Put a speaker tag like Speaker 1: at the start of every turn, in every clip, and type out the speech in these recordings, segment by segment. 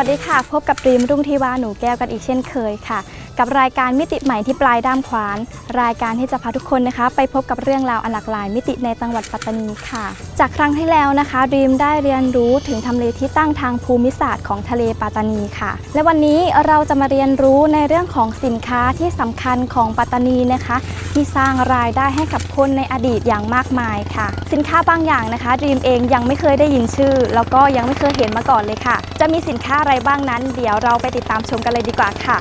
Speaker 1: วัสดีค่ะ พบกับรีมรุ่งทิวาหนูแก้วกันอีกเช่นเคยค่ะ กับรายการมิติใหม่ที่ปลายด้ามขวาน รายการที่จะพาทุกคนนะคะ ไปพบกับเรื่องราวอันหลากหลาย มิติในจังหวัดปัตตานีค่ะ จากครั้งที่แล้วนะคะรีมได้เรียนรู้ถึงทำเลที่ตั้งทางภูมิศาสตร์ของทะเลปัตตานีค่ะ และวันนี้เราจะมาเรียนรู้ในเรื่องของสินค้าที่สำคัญของปัตตานีนะคะ ที่สร้างรายได้ให้กับคนในอดีตอย่างมากมายค่ะ สินค้าบางอย่างนะคะดีมเองยังไม่เคยได้ยินชื่อ แล้วก็ยังไม่เคยเห็นมาก่อนเลยค่ะ จะมีสินค้าอะไรบ้างนั้น เดี๋ยวเราไปติดตามชมกันเลยดีกว่าค่ะ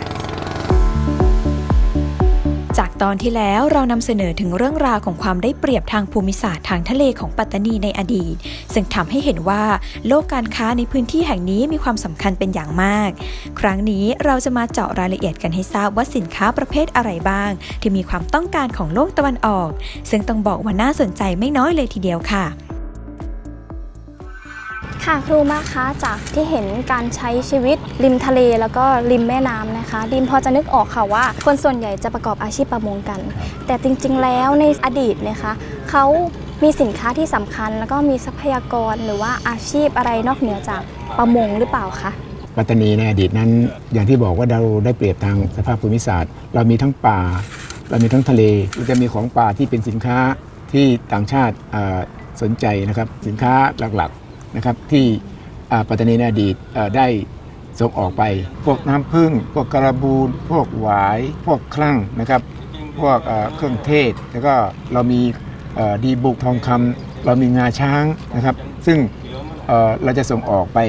Speaker 2: จากตอนที่แล้วเรานำเสนอถึงเรื่องราวของความได้เปรียบทางภูมิศาสตร์ทางทะเลของปัตตานีในอดีต ซึ่งทำให้เห็นว่าโลกการค้าในพื้นที่แห่งนี้มีความสำคัญเป็นอย่างมาก ครั้งนี้เราจะมาเจาะรายละเอียดกันให้ทราบว่าสินค้าประเภทอะไรบ้าง ที่มีความต้องการของโลกตะวันออก ซึ่งต้องบอกว่าน่าสนใจไม่น้อยเลยทีเดียวค่ะ
Speaker 1: ค่ะครูมากคะจากที่เห็นการใช้ชีวิตริมทะเลแล้วก็ริมแม่น้ำนะคะดิมพอจะนึกออกค่ะว่า คนส่วนใหญ่จะประกอบอาชีพประมงกัน แต่จริงๆแล้วในอดีตนะคะเขามีสินค้าที่สำคัญ แล้วก็มีทรัพยากรหรือว่าอาชีพอะไรนอกเหนือจากประมงหรือเปล่าคะ
Speaker 3: ปัตตานีในอดีตนั้น อย่างที่บอกว่าเราได้เปรียบทางสภาพภูมิศาสตร์ เรามีทั้งป่า เรามีทั้งทะเลจะมีของป่าที่เป็นสินค้าที่ต่างชาติสนใจนะครับ สินค้าหลักๆ นะครับที่ปัตตานีในอดีตได้ส่งออกไป พวกน้ำผึ้งพวกกระบูนพวกหวาย พวกคลั่งนะครับ พวกเครื่องเทศ แล้วก็เรามีดีบุกทองคำเรามีงาช้างนะครับ ซึ่งเเราจะส่งออกไป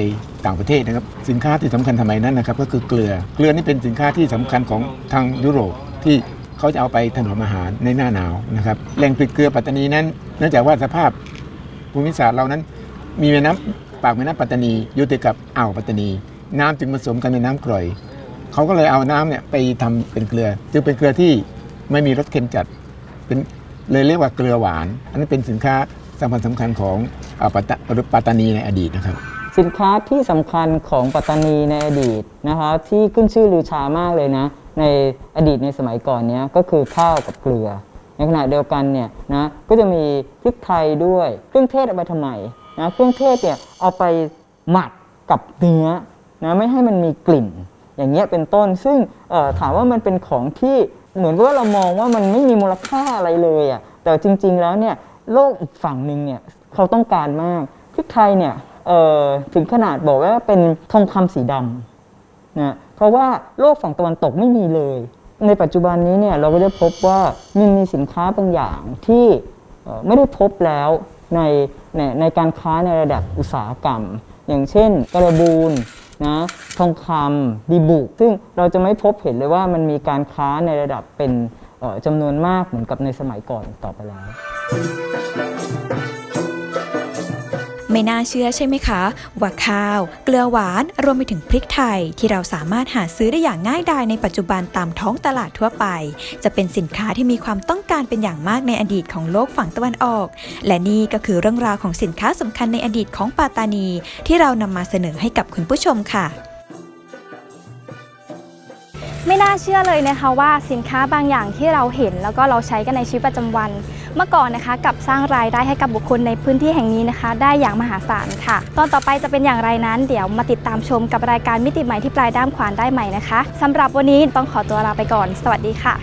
Speaker 3: ต่างประเทศนะครับ สินค้าที่สำคัญทำไมนั้นนะครับ ก็คือเกลือ เกลือนี่เป็นสินค้าที่สำคัญของทางยุโรปที่เขาจะเอาไปถนอมอาหารในหน้าหนาวนะครับแหล่งผลิตเกลือปัตตานีนั้นเนื่องจากว่าสภาพภูมิศาสตร์เรานั้น มีแม่น้ำปากแม่น้ำปัตตานีอยู่ติดกับอ่าวปัตตานี น้ำจึงผสมกันเป็นน้ำกร่อย เขาก็เลยเอาน้ำเนี่ยไปทำเป็นเกลือ จึงเป็นเกลือที่ไม่มีรสเค็มจัดเป็นเลยเรียกว่าเกลือหวาน อันนี้นเป็นสินค้าสำคัญสำคัญของอ่าปัตตปัตตานีในอดีตนะครับ
Speaker 4: สินค้าที่สำคัญของปัตตานีในอดีตนะคะที่ขึ้นชื่อลือชามากเลยนะ ในอดีตในสมัยก่อนเนี้ยก็คือข้าวกับเกลือ ในขณะเดียวกันเนี่ยนะก็จะมีพริกไทยด้วยเครื่องเทศเอาไปทำไม นะเครื่องเทศเนี่ยเอาไปหมักกับเนื้อนะไม่ให้มันมีกลิ่น อย่างเงี้ยเป็นต้นซึ่งถามว่ามันเป็นของที่เหมือนกับว่าเรามองว่ามันไม่มีมูลค่าอะไรเลยอะ่ะแต่จริง ๆแล้วเนี่ยโลกอีกฝั่งหนึ่งเนี่ยเขาต้องการมากพริกไทยเนี่ยถึงขนาดบอกว่าเป็นทองคำสีดำนะเพราะว่าโลกฝั่งตะวันตกไม่มีเลย ในปัจจุบันนี้เนี่ยเราก็ได้พบว่ามันมีสินค้าบางอย่างที่ไม่ได้พบแล้ว ในในในการค้าในระดับอุตสาหกรรม อย่างเช่นกระบูนนะทองคำดีบุก ซึ่งเราจะไม่พบเห็นเลยว่ามันมีการค้าในระดับเป็นจำนวนมากเหมือนกับในสมัยก่อนต่อไปแล้ว
Speaker 2: ไม่น่าเชื่อใช่ไหมคะ ว่าข้าว เกลือหวาน รวมไปถึงพริกไทย ที่เราสามารถหาซื้อได้อย่างง่ายดายในปัจจุบันตามท้องตลาดทั่วไป จะเป็นสินค้าที่มีความต้องการเป็นอย่างมากในอดีตของโลกฝั่งตะวันออก และนี่ก็คือเรื่องราวของสินค้าสำคัญในอดีตของปาตานี ที่เรานำมาเสนอให้กับคุณผู้ชมค่ะ
Speaker 1: ไม่น่าเชื่อเลยนะคะว่าสินค้าบางอย่างที่เราเห็น แล้วก็เราใช้กันในชีวิตประจำวัน เมื่อก่อนนะคะกับสร้างรายได้ให้กับบุคคลในพื้นที่แห่งนี้นะคะ ได้อย่างมหาศาลค่ะ ตอนต่อไปจะเป็นอย่างไรนั้น เดี๋ยวมาติดตามชมกับรายการมิติใหม่ที่ปลายด้ามขวานได้ใหม่นะคะสำหรับวันนี้ต้องขอตัวลาไปก่อน สวัสดีค่ะ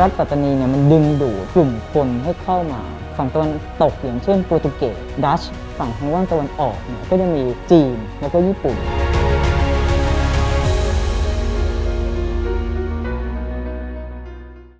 Speaker 4: รัฐปัตตานีเนี่ยมันดึงดูดกลุ่มคนให้เข้ามาฝั่งตะวันตกอย่างเช่นโปรตุเกสดัช ฝั่งทางว่างตะวันออกเนี่ยก็จะมีจีนแล้วก็ญี่ปุ่น